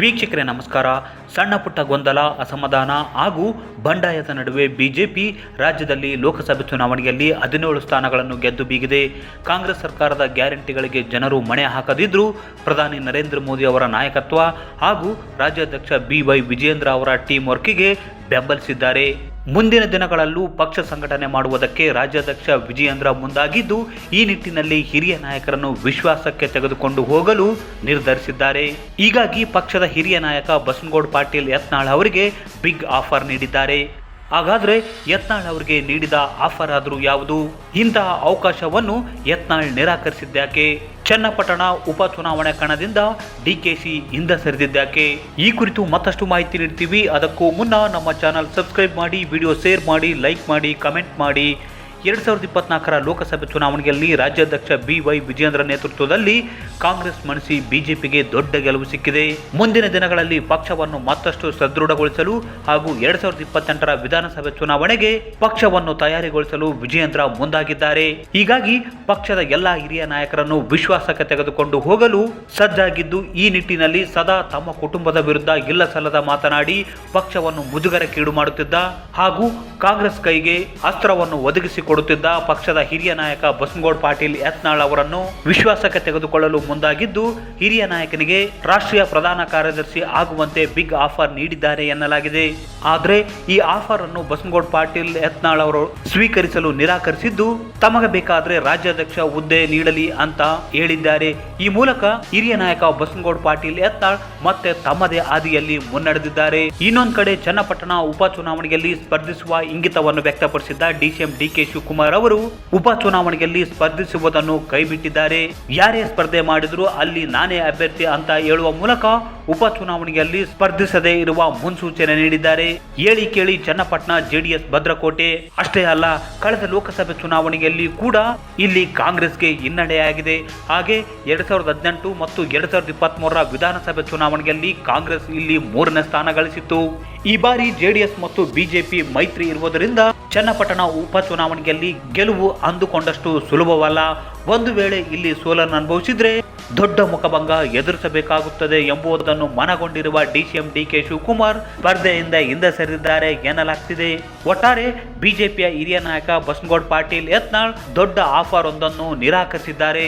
ವೀಕ್ಷಕರೇ, ನಮಸ್ಕಾರ. ಸಣ್ಣ ಪುಟ್ಟ ಗೊಂದಲ, ಅಸಮಾಧಾನ ಹಾಗೂ ಬಂಡಾಯದ ನಡುವೆ ಬಿಜೆಪಿ ರಾಜ್ಯದಲ್ಲಿ ಲೋಕಸಭೆ ಚುನಾವಣೆಯಲ್ಲಿ ಹದಿನೇಳು ಸ್ಥಾನಗಳನ್ನು ಗೆದ್ದು ಬೀಗಿದೆ. ಕಾಂಗ್ರೆಸ್ ಸರ್ಕಾರದ ಗ್ಯಾರಂಟಿಗಳಿಗೆ ಜನರು ಮಣೆ ಹಾಕದಿದ್ದರೂ ಪ್ರಧಾನಿ ನರೇಂದ್ರ ಮೋದಿ ಅವರ ನಾಯಕತ್ವ ಹಾಗೂ ರಾಜ್ಯಾಧ್ಯಕ್ಷ ಬಿ ವೈ ವಿಜೇಂದ್ರ ಅವರ ಟೀಮ್ ವರ್ಕಿಗೆ ಬೆಂಬಲಿಸಿದ್ದಾರೆ. ಮುಂದಿನ ದಿನಗಳಲ್ಲೂ ಪಕ್ಷ ಸಂಘಟನೆ ಮಾಡುವುದಕ್ಕೆ ರಾಜ್ಯಾಧ್ಯಕ್ಷ ವಿಜಯೇಂದ್ರ ಮುಂದಾಗಿದ್ದು, ಈ ನಿಟ್ಟಿನಲ್ಲಿ ಹಿರಿಯ ನಾಯಕರನ್ನು ವಿಶ್ವಾಸಕ್ಕೆ ತೆಗೆದುಕೊಂಡು ಹೋಗಲು ನಿರ್ಧರಿಸಿದ್ದಾರೆ. ಹೀಗಾಗಿ ಪಕ್ಷದ ಹಿರಿಯ ನಾಯಕ ಬಸನಗೌಡ ಪಾಟೀಲ್ ಯತ್ನಾಳ್ ಅವರಿಗೆ ಬಿಗ್ ಆಫರ್ ನೀಡಿದ್ದಾರೆ. ಹಾಗಾದರೆ ಯತ್ನಾಳ್ ಅವರಿಗೆ ನೀಡಿದ ಆಫರ್ ಆದರೂ ಯಾವುದು? ಇಂತಹ ಅವಕಾಶವನ್ನು ಯತ್ನಾಳ್ ನಿರಾಕರಿಸಿದ್ದ್ಯಾಕೆ? ಚನ್ನಪಟ್ಟಣ ಉಪಚುನಾವಣೆ ಕಣದಿಂದ ಡಿ ಕೆ ಸಿ ಹಿಂದ ಸರಿದಿದ್ದಾಕೆ ಈ ಕುರಿತು ಮತ್ತಷ್ಟು ಮಾಹಿತಿ ನೀಡ್ತೀವಿ. ಅದಕ್ಕೂ ಮುನ್ನ ನಮ್ಮ ಚಾನಲ್ ಸಬ್ಸ್ಕ್ರೈಬ್ ಮಾಡಿ, ವಿಡಿಯೋ ಶೇರ್ ಮಾಡಿ, ಲೈಕ್ ಮಾಡಿ, ಕಮೆಂಟ್ ಮಾಡಿ. ಎರಡು ಸಾವಿರದ ಇಪ್ಪತ್ನಾಲ್ಕರ ಲೋಕಸಭೆ ಚುನಾವಣೆಯಲ್ಲಿ ರಾಜ್ಯಾಧ್ಯಕ್ಷ ಬಿ ವೈ ವಿಜೇಂದ್ರ ನೇತೃತ್ವದಲ್ಲಿ ಕಾಂಗ್ರೆಸ್ ಮಣಿಸಿ ಬಿಜೆಪಿಗೆ ದೊಡ್ಡ ಗೆಲುವು ಸಿಕ್ಕಿದೆ. ಮುಂದಿನ ದಿನಗಳಲ್ಲಿ ಪಕ್ಷವನ್ನು ಮತ್ತಷ್ಟು ಸದೃಢಗೊಳಿಸಲು ಹಾಗೂ ಎರಡ್ ಸಾವಿರದ ಇಪ್ಪತ್ತೆಂಟರ ವಿಧಾನಸಭೆ ಚುನಾವಣೆಗೆ ಪಕ್ಷವನ್ನು ತಯಾರಿಗೊಳಿಸಲು ವಿಜೇಂದ್ರ ಮುಂದಾಗಿದ್ದಾರೆ. ಹೀಗಾಗಿ ಪಕ್ಷದ ಎಲ್ಲ ಹಿರಿಯ ನಾಯಕರನ್ನು ವಿಶ್ವಾಸಕ್ಕೆ ತೆಗೆದುಕೊಂಡು ಹೋಗಲು ಸಜ್ಜಾಗಿದ್ದು, ಈ ನಿಟ್ಟಿನಲ್ಲಿ ಸದಾ ತಮ್ಮ ಕುಟುಂಬದ ವಿರುದ್ಧ ಇಲ್ಲ ಸಲ್ಲದ ಮಾತನಾಡಿ ಪಕ್ಷವನ್ನು ಮುಜುಗರಕ್ಕೀಡು ಮಾಡುತ್ತಿದ್ದ ಹಾಗೂ ಕಾಂಗ್ರೆಸ್ ಕೈಗೆ ಅಸ್ತ್ರವನ್ನು ಒದಗಿಸಿಕೊಡುತ್ತಿದ್ದ ಪಕ್ಷದ ಹಿರಿಯ ನಾಯಕ ಬಸನಗೌಡ ಪಾಟೀಲ್ ಯತ್ನಾಳ್ ಅವರನ್ನು ವಿಶ್ವಾಸಕ್ಕೆ ತೆಗೆದುಕೊಳ್ಳಲು ಮುಂದಾಗಿದ್ದು, ಹಿರಿಯ ನಾಯಕನಿಗೆ ರಾಷ್ಟ್ರೀಯ ಪ್ರಧಾನ ಕಾರ್ಯದರ್ಶಿ ಆಗುವಂತೆ ಬಿಗ್ ಆಫರ್ ನೀಡಿದ್ದಾರೆ ಎನ್ನಲಾಗಿದೆ. ಆದರೆ, ಈ ಆಫರ್ ಅನ್ನು ಬಸನಗೌಡ ಪಾಟೀಲ್ ಯತ್ನಾಳ್ ಅವರು ಸ್ವೀಕರಿಸಲು ನಿರಾಕರಿಸಿದ್ದು, ತಮಗೆ ಬೇಕಾದ್ರೆ ರಾಜ್ಯಾಧ್ಯಕ್ಷ ಹುದ್ದೆ ನೀಡಲಿ ಅಂತ ಹೇಳಿದ್ದಾರೆ. ಈ ಮೂಲಕ ಹಿರಿಯ ನಾಯಕ ಬಸನಗೌಡ ಪಾಟೀಲ್ ಯತ್ನಾಳ್ ಮತ್ತೆ ತಮ್ಮದೇ ಹಾದಿಯಲ್ಲಿ ಮುನ್ನಡೆದಿದ್ದಾರೆ. ಇನ್ನೊಂದು ಕಡೆ ಚನ್ನಪಟ್ಟಣ ಉಪಚುನಾವಣೆಯಲ್ಲಿ ಸ್ಪರ್ಧಿಸುವ ಇಂಗಿತವನ್ನು ವ್ಯಕ್ತಪಡಿಸಿದ್ದ ಡಿಸಿಎಂ ಡಿಕೆ ಶಿವಕುಮಾರ್ ಅವರು ಉಪಚುನಾವಣೆಯಲ್ಲಿ ಸ್ಪರ್ಧಿಸುವುದನ್ನು ಕೈಬಿಟ್ಟಿದ್ದಾರೆ. ಯಾರೇ ಸ್ಪರ್ಧೆ ಮಾಡಿದ್ರು ಅಲ್ಲಿ ನಾನೇ ಅಭ್ಯರ್ಥಿ ಅಂತ ಹೇಳುವ ಮೂಲಕ ಉಪಚುನಾವಣೆಯಲ್ಲಿ ಸ್ಪರ್ಧಿಸದೇ ಇರುವ ಮುನ್ಸೂಚನೆ ನೀಡಿದ್ದಾರೆ. ಹೇಳಿ ಕೇಳಿ ಚನ್ನಪಟ್ಟಣ ಜೆಡಿಎಸ್ ಭದ್ರಕೋಟೆ. ಅಷ್ಟೇ ಅಲ್ಲ, ಕಳೆದ ಲೋಕಸಭೆ ಚುನಾವಣೆಯಲ್ಲಿ ಕೂಡ ಇಲ್ಲಿ ಕಾಂಗ್ರೆಸ್ಗೆ ಹಿನ್ನಡೆಯಾಗಿದೆ ಹಾಗೆ ಎರಡ್ ಸಾವಿರದ ಹದಿನೆಂಟು ಮತ್ತು ಎರಡ್ ಸಾವಿರದ ಇಪ್ಪತ್ತ್ ಮೂರರ ವಿಧಾನಸಭೆ ಚುನಾವಣೆಯಲ್ಲಿ ಕಾಂಗ್ರೆಸ್ ಇಲ್ಲಿ ಮೂರನೇ ಸ್ಥಾನ ಗಳಿಸಿತ್ತು. ಈ ಬಾರಿ ಜೆಡಿಎಸ್ ಮತ್ತು ಬಿಜೆಪಿ ಮೈತ್ರಿ ಇರುವುದರಿಂದ ಚನ್ನಪಟ್ಟಣ ಉಪಚುನಾವಣೆಯಲ್ಲಿ ಗೆಲುವು ಅಂದುಕೊಂಡಷ್ಟು ಸುಲಭವಲ್ಲ. ಒಂದು ವೇಳೆ ಇಲ್ಲಿ ಸೋಲನ್ನು ಅನುಭವಿಸಿದರೆ ದೊಡ್ಡ ಮುಖಭಂಗ ಎದುರಿಸಬೇಕಾಗುತ್ತದೆ ಎಂಬುದನ್ನು ಮನಗೊಂಡಿರುವ ಡಿಸಿಎಂ ಡಿಕೆ ಶಿವಕುಮಾರ್ ಸ್ಪರ್ಧೆಯಿಂದ ಹಿಂದೆ ಸರಿದಿದ್ದಾರೆ ಎನ್ನಲಾಗ್ತಿದೆ. ಒಟ್ಟಾರೆ ಬಿಜೆಪಿಯ ಹಿರಿಯ ನಾಯಕ ಬಸನಗೌಡ ಪಾಟೀಲ್ ಯತ್ನಾಳ್ ದೊಡ್ಡ ಆಫರ್ ಒಂದನ್ನು ನಿರಾಕರಿಸಿದ್ದಾರೆ.